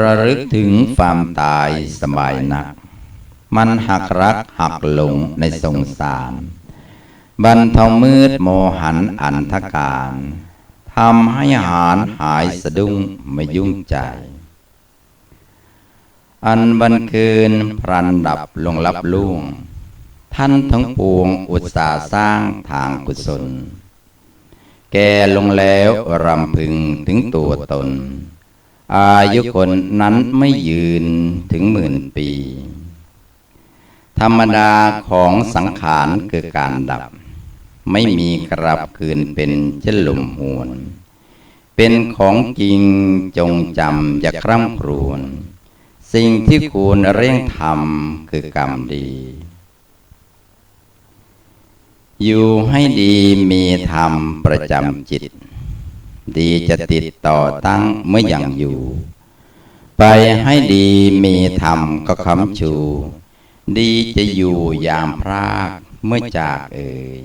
ระลึกถึงความตายสบายนัก มันหักรักหักหลงในสงสาร บรรเทามืดโมหันอันธการทำให้หารหายสะดุ้งไม่ยุ่งใจ อันบันเกินพรันดับลงลับล่งท่านทั้งปวงอุตสาสร้างทางกุศล แก่ลงแล้วรำพึงถึงตัวตน อายุคนนั้นไม่ยืนถึงหมื่นปี ธรรมดาของสังขารคือการดับ ไม่มีกลับคืนเป็นเช่นลมหวน เป็นของจริงจงจำอย่าคร่ำครวญสิ่งที่ควรเร่งทำคือกรรมดี อยู่ให้ดีมีธรรมประจำจิต ดีจะติดต่อตั้งเมื่อยังอยู่ ไปให้ดีมีธรรมก็คำชู ดีจะอยู่ยามพรากเมื่อจากเอ่ย